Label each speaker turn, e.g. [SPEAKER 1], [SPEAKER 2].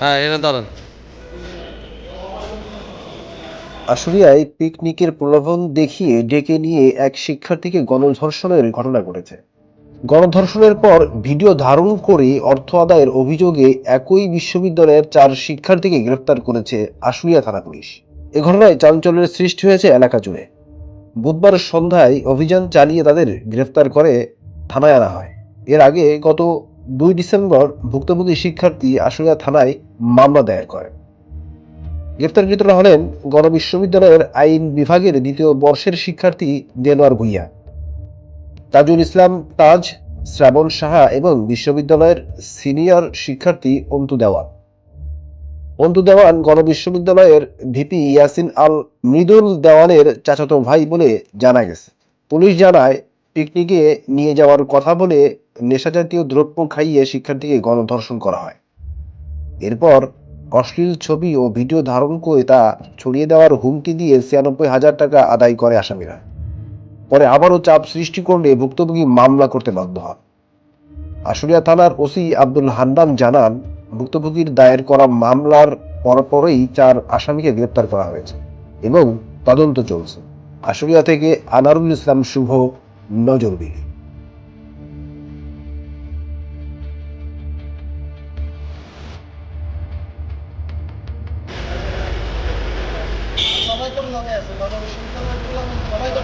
[SPEAKER 1] হ্যাঁ এখানে দাঁড়ান।
[SPEAKER 2] আশুলিয়ায় পিকনিকের প্রলোভন দেখিয়ে ডেকে নিয়ে এক শিক্ষার্থীকে গণধর্ষণের ঘটনা ঘটেছে। গণধর্ষণের পর ভিডিও ধারণ করে অর্থ আদায়ের অভিযোগে একই বিশ্ববিদ্যালয়ের চার শিক্ষার্থীকে গ্রেফতার করেছে আশুলিয়া থানা পুলিশ। এ ঘটনায় চাঞ্চল্যের সৃষ্টি হয়েছে এলাকা জুড়ে। বুধবার সন্ধ্যায় অভিযান চালিয়ে তাদের গ্রেফতার করে থানায় আনা হয়। এর আগে গত দুই ডিসেম্বর ভুক্তভোগী শিক্ষার্থী আশুলিয়া থানায় মামলা দায়ের করে। গ্রেপ্তারকৃতরা হলেন গণবিশ্ববিদ্যালয়ের আইন বিভাগের দ্বিতীয় বর্ষের শিক্ষার্থী দেলোয়ার ভুইয়া। তাজুল ইসলাম, তাজ, শ্রাবণ সাহা এবং বিশ্ববিদ্যালয়ের সিনিয়র শিক্ষার্থী অন্তু দেওয়ান। অন্তু দেওয়ান গণবিশ্ববিদ্যালয়ের ভিপি ইয়াসিন আল মৃদুল দেওয়ানের চাচাতো ভাই বলে জানা গেছে। পুলিশ জানায়, পিকনিকে নিয়ে যাওয়ার কথা বলে নেশাজাতীয় দ্রব্য খাইয়ে শিক্ষার্থীকে গণধর্ষণ করা হয়। এরপর অশ্লীল ছবি ও ভিডিও ধারণ করে তা ছড়িয়ে দেওয়ার হুমকি দিয়ে ছিয়ানব্বই হাজার টাকা আদায় করে আসামিরা। পরে আবারও চাপ সৃষ্টি করলে ভুক্তভোগী মামলা করতে বাধ্য হন। আশুলিয়া থানার ওসি আব্দুল হান্নান জানান, ভুক্তভোগীর দায়ের করা মামলার পরপরই চার আসামিকে গ্রেপ্তার করা হয়েছে এবং তদন্ত চলছে। আশুলিয়া থেকে আনারুল ইসলাম শুভ নজরবিহীন
[SPEAKER 3] সবাই তো